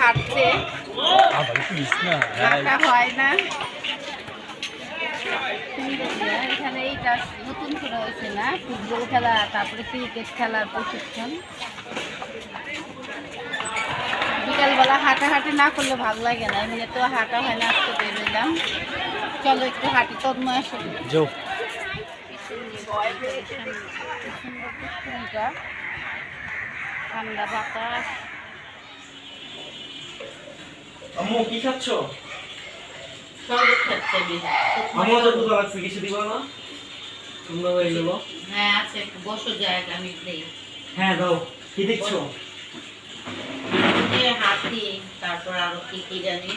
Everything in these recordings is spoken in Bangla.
হাঁটছে। হাঁটা হয় না। এখানে এইটা নতুন করে হয়েছে না? ফুটবল খেলা তারপরে ক্রিকেট খেলার প্রশিক্ষণ। বিকালবেলা হাঁটাহাঁটি না করলে ভালো লাগে না। এমনি তো হাঁটা হয় না আজকে বেরোলাম চলো একটু হাঁটি তন্ময় আসো যাও। ঠান্ডা বাতাস। আম্মু কি খাচ্ছ? শরবত খাচ্ছে আমি। আম্মু তো দুধ লাগছে কিছু দিবা না? তোমরা হয়ে গেল। হ্যাঁ আছে একটু বসো জায়গা আমি দেই হ্যাঁ দাও। কি দেখছ হাতি তারপর আরও কি কি জানি।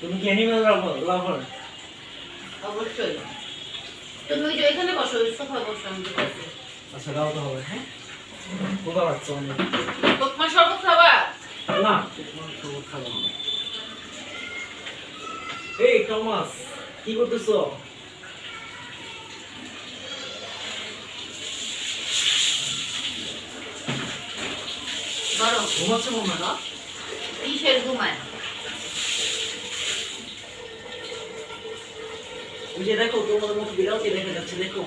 তুমি কি অ্যানিমাল লাভার অবশ্যই। তুমি ওই যে ওইখানে বসো ওই সোফায় বসো আমি আচ্ছা দাও তো হবে হ্যাঁ? কোথা লাগছে অনেক তোমার শরবত খাবা? না খাব না এই টমাস কি করতেছো? ঘুমাচ্ছে মনে না? কিসের ঘুমায়? ওই যে দেখো তোমার মতো বিড়ালকে দেখা যাচ্ছে দেখো।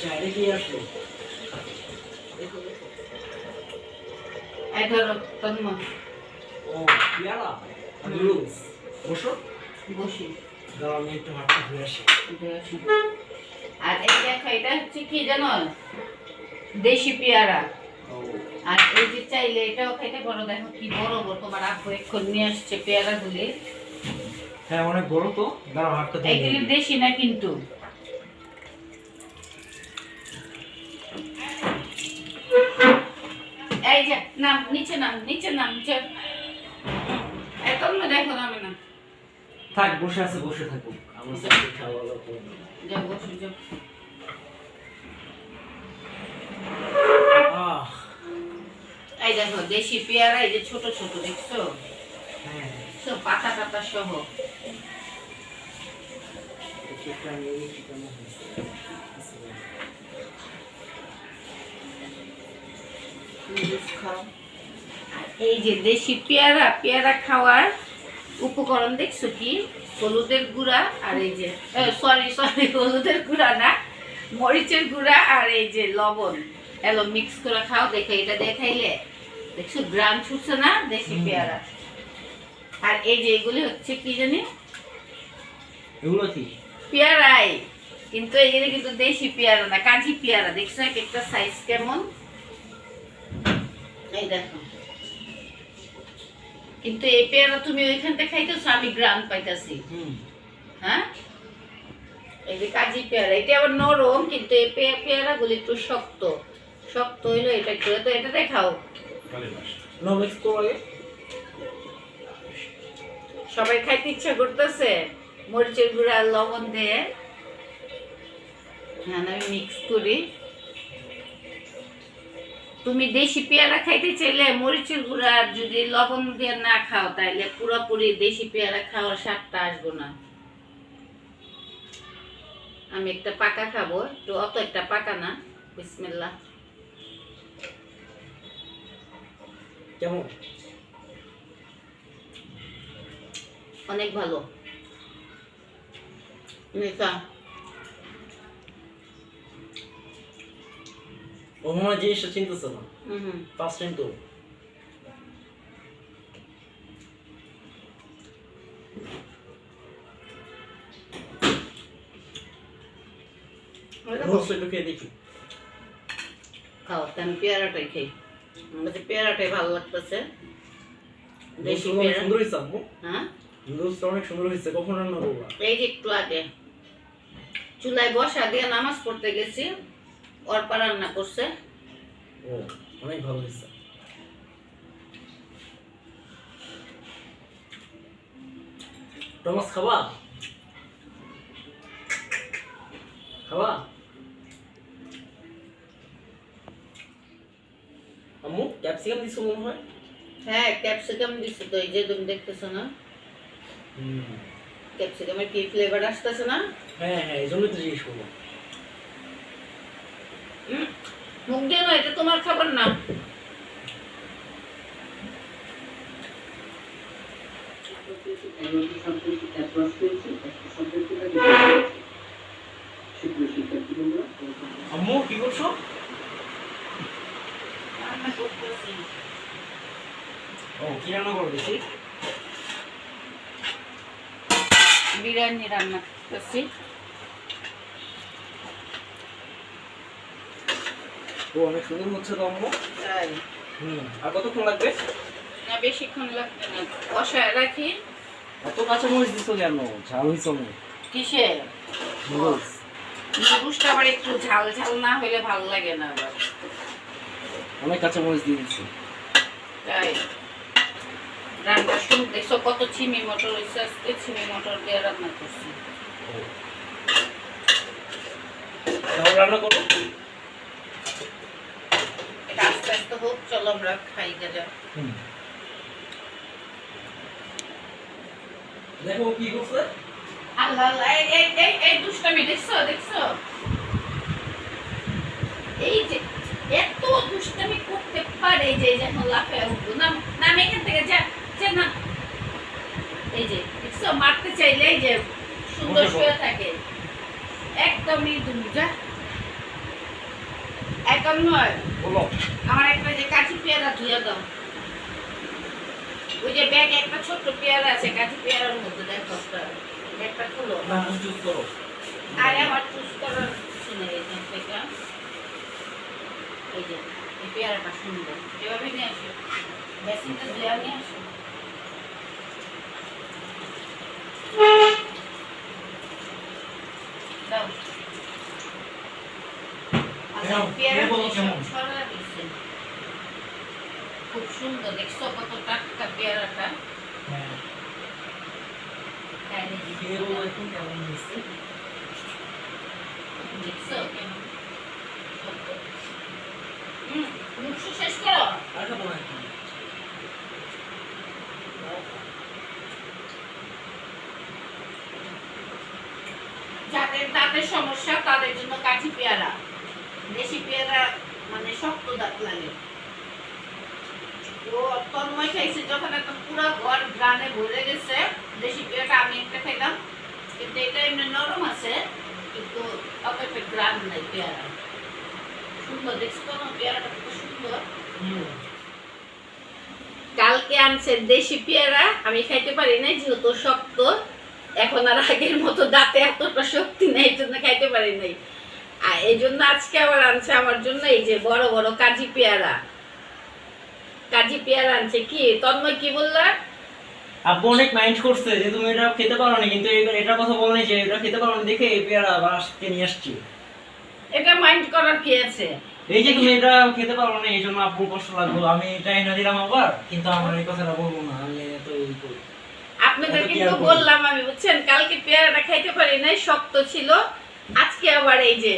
চাইলে কি আসলো। দেখো দেখো। এই ধরো ও পেয়ারা বসো। বসি। দাও আমি একটু হাতটা ধুয়ে আসি। আর এই দেখো এটা হচ্ছে কি জানো? দেশি পেয়ারা। আর এই যে চাইলে এটাও খেতে পারো। দেখো কি বড় বড়। তোমার আপু এক্ষণ নিয়ে আসছে পেয়ারা গুলি হ্যাঁ অনেক বড় তো। দাঁড়াও হাতটা নিই। দেশি না কিন্তু? যে নাম নিচে নাম নিচে নাম নিচে এখন দেখো নামে না। থাক বসে আছে বসে থাকুক আমার সাথে খাওয়া দাওয়া। যাও বসে যাও। এই দেখো দেশি পেয়ারা এই যে ছোট ছোট দেখছ? হ্যাঁ। সব পাতা পাতা সহ। এই খাও আর এই যে দেশি পেয়ারা পেয়ারা খাওয়ার উপকরণ দেখছ কি? হলুদের গুঁড়া আর এই যে সরি সরি হলুদের গুঁড়া না মরিচের গুঁড়া আর এই যে লবণ। এলো মিক্স করে খাও দেখো এটা দেখাইলে দেখছ গ্রাম ছুটছে না দেশি পেয়ারা? আর এই যে এগুলি হচ্ছে কি জানি? এগুলো কি? পেয়ারাই। কিন্তু এগুলি কিন্তু দেশি পেয়ারা না কাঁচি পেয়ারা। দেখছ এক একটা সাইজ কেমন? এই দেখো। কিন্তু এই পেয়ারা তুমি ওইখান খাইতেছো আমি গ্রাম পাইতাছি। হ্যাঁ? এই যে কাজি পেয়ারা এটা আবার নরম কিন্তু এই পেয়ারা পেয়ারাগুলি একটু শক্ত। শক্ত হইল এটা একটু তো এটা দেখাও। সবাই খাইতে ইচ্ছা করতেছে? মরিচের গুঁড়া লবণ দিয়ে। হ্যাঁ আমি মিক্স করি। তুমি দেশি পেয়ারা খাইতে চাইলে মরিচের গুঁড়া আর যদি লবণ দিয়ে না খাও তাইলে পুরোপুরি দেশি পেয়ারা খাওয়ার স্বাদটা আসব না। আমি একটা পাকা খাব একটু অত একটা পাকা না। বিসমিল্লাহ। কেমন? অনেক ভালো। নিকা জিনিসটা চিনতেছে না ফার্স্ট টাইম তো খেয়ে দেখি খাও আমি পেয়ারাটাই খাই পেয়ারাটাই ভালো লাগতেছে দেশি পেয়ারা সুন্দর হয়েছে আম্মু হ্যাঁ অনেক সুন্দর হয়েছে কখন রান্না করবা এই যে একটু আগে চুলায় বসা দিয়ে নামাজ পড়তে গেছি অর্পা রান্না করছে। ও অনেক ভালো হয়েছে। টমাস খাবা? খাবা? আম্মু ক্যাপসিকাম দিছো মনে হয়? হ্যাঁ ক্যাপসিকাম দিচ্ছে তো এই যে তুমি দেখতেছো না? হুম। ক্যাপসিকামের কি ফ্লেভার আসতেছে না? হ্যাঁ হ্যাঁ এই জন্যই তো জিজ্ঞেস করব মুখ দিয়ে নয় এটা তোমার খাবার না। বিরিয়ানি রান্না করতেছি। ও অনেক সুন্দর হচ্ছে আম্মু তাই। হুম আর কতক্ষণ লাগবে? না বেশিক্ষণ লাগবে না। কষায় রাখি। এত কাঁচা মরিচ দিছো কেন? ঝাল হয়েছে অনেক। কিসে নুডলস। নুডলসটা আবার একটু ঝাল ঝাল না হলে ভালো লাগে না আবার। অনেক কাঁচা মরিচ দিয়ে দিচ্ছি তাই। রান্না শুরু দেখছ কত ছিমি মটর হয়েছে আজকে? ছিমি মটর দিয়ে রান্না করছি। রান্না করো। আস্তে আস্তে হোক চলো আমরা খাই গেলে দেখো কি করছে? আল্লাহ আল্লাহ এই এই দুষ্টামি দেখছ দেখছ? এই যে এত দুষ্টামি করতে পারে এই যে এই যে এখন লাফে উঠবো। না নাম এখান থেকে যা যা না এই যে দেখছ মারতে চাইলে এই যে সুন্দর শুয়ে থাকে। একদমই দুম নয়। আমার একটা যে কাঁচি পেয়ারা ধুয়ে দাও। ওই যে ব্যাগ একটা ছোট্ট পেয়ারা আছে কাঁচি পেয়ারার মধ্যে দেখো ব্যাগটা খুলো। আরে আমার চুজ করার নেই এখান থেকে। এই যে এই পেয়ারাটা সুন্দর। এভাবে নিয়ে আসো। বেসিনটা ধুয়ে নিয়ে আসো দাও আচ্ছা, দাও, পেয়ারা খেয়ে বলো দিছো, কেমন? ছড়া দিছে। খুব সুন্দর দেখছ কত টাটকা পেয়ারাটা? হ্যাঁ। হ্যাঁ, শেষ করো। এখন। যাদের দাঁতের সমস্যা তাদের জন্য কাঠি পেয়ারা। পেয়ারা মানে শক্ত দাঁত লাগে। তন্ময় খাইছে, যখন একদম পুরো ঘর গ্রানে ভরে গেছে দেশি আমি একটা খাইলাম। কিন্তু এটা এমনি নরম আছে, কিন্তু অত একটা গ্রান নাই পেয়ারা। সুন্দর তো পেয়ারাটা সুন্দর? কালকে আনছে দেশি পেয়ারা, আমি খাইতে পারি নাই, যেহেতু শক্ত। এখন আর আগের মতো দাঁতে এতটা শক্তি নেই জন্য খাইতে পারি নাই। আর এই জন্য আজকে আবার আনছে আমার জন্য এই যে বড় বড় কাজি পেয়ারা। কাজি পেয়ারা আনছে কি? তন্ময় কি বললা? আব্বু অনেক মাইন্ড করছে যে তুমি এটা খেতে পারো না কিন্তু এটার কথা বলো যে এটা খেতে পারো না দেখে এই পেয়ারা আবার আজকে নিয়ে আসছি। এটা মাইন্ড করার কি আছে? এই যে তুমি এটা খেতে পারো না এই জন্য আব্বুর কষ্ট লাগল। আমি এটা এনে দিলাম আবার কিন্তু আমার এই কথাটা বলব না আমি তো এই করি। আপনাদের কিন্তু বললাম আমি বুঝছেন? কালকে পেয়ারাটা খাইতে পারি নাই শক্ত ছিল। আজকে আবার এই যে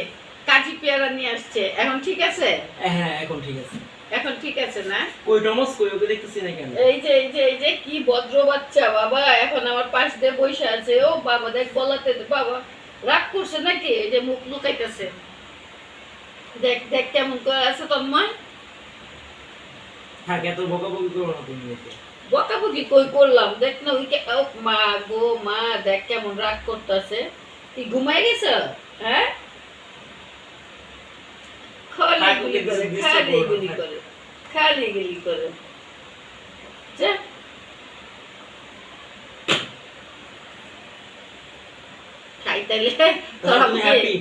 কাজি পেয়ারা নিয়ে আসছে। এখন ঠিক আছে? হ্যাঁ এখন ঠিক আছে। এখন ঠিক আছে না? কই টমস কই ওকে দেখতেছি না কেন? এই যে এই যে এই যে কি ভদ্র বাচ্চা বাবা এখন আমার পাশ দিয়ে বসে আছে। ও বাবা দেখ বলাতে বাবা রাগ করছে নাকি? এই যে মুখ লুকাইতেছে। দেখ দেখ কেমন করে আছে তন্ময়? থাক এত বকাবকি করো না তুমি বকাবকি কই করলাম? দেখ না ওই মা গো মা দেখ কেমন রাগ করতেছে। তুই ঘুমাই গেছ? হ্যাঁ? খালি গুলি করে খালি গুলি করে খালি গুলি করে। যা। তাইলে। তোরা হ্যাপি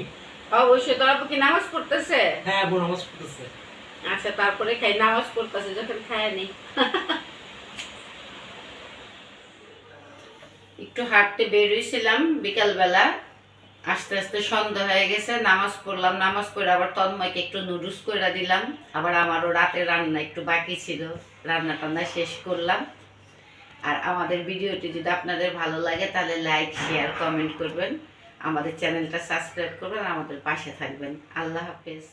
অবশ্যই তোরা কি নামাজ পড়তেছে? হ্যাঁ নামাজ পড়তেছে। আচ্ছা তারপরে খাই নামাজ পড়তেছে যখন খায় নেই একটু হাঁটতে বেরোইছিলাম বিকালবেলা। আস্তে আস্তে সন্ধ্যা হয়ে গেছে, নামাজ পড়লাম, নামাজ পড়ে আবার তন্ময়কে একটু নুডলস করে দিলাম। আবার আমারও রাতে রান্না একটু বাকি ছিল রান্না টান্না শেষ করলাম। আর আমাদের ভিডিওটি যদি আপনাদের ভালো লাগে, তাহলে লাইক, শেয়ার, কমেন্ট করবেন। আমাদের চ্যানেলটা সাবস্ক্রাইব করবেন, আমাদের পাশে থাকবেন। আল্লাহ হাফেজ।